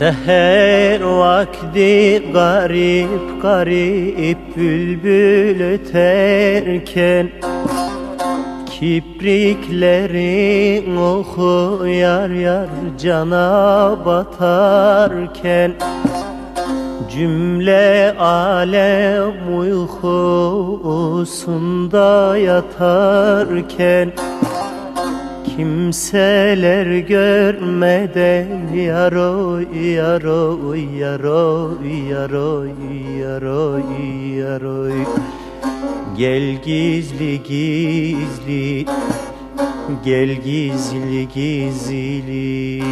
Seher vakti garip garip bülbül öterken Kipriklerin oku yar yar cana batarken Cümle alem uykusunda yatarken Kimseler görmeden yaroy yaroy yaroy yaroy yaroy yaroy. Gel gizli gizli Gel gizli gizli.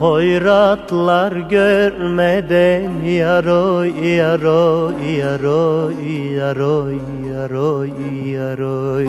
Hoyratlar görmeden yaroy yaroy yaroy yaroy yaroy yaroy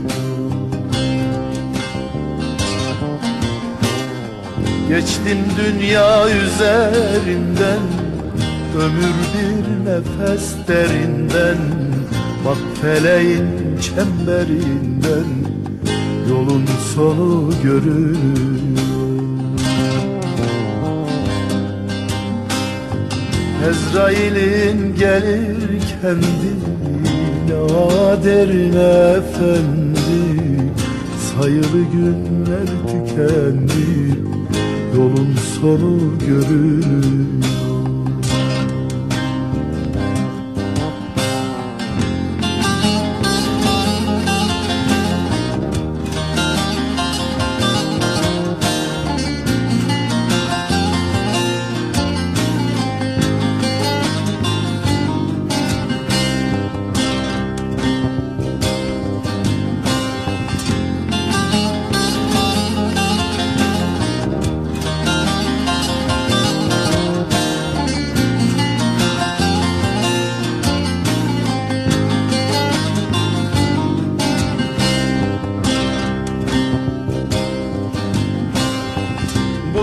Geçtim dünya üzerinden Ömür bir nefes derinden Bak feleğin çemberinden Yolun sonu görünüyor. Ezrail'in gelir kendine Aderin efendi Sayılı günler tükendi Yolun sonu görünüyor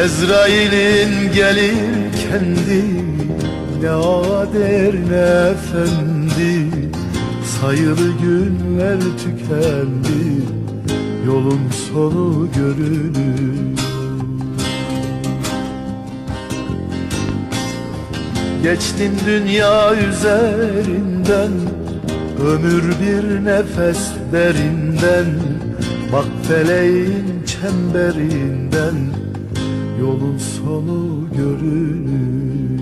Ezrail'in gelir kendi Ne ader ne efendi. Sayılı günler tükendi Yolun sonu görünür. Geçtin dünya üzerinden Ömür bir nefes derinden. Bak feleğin çemberinden Yolun sonu görünüyor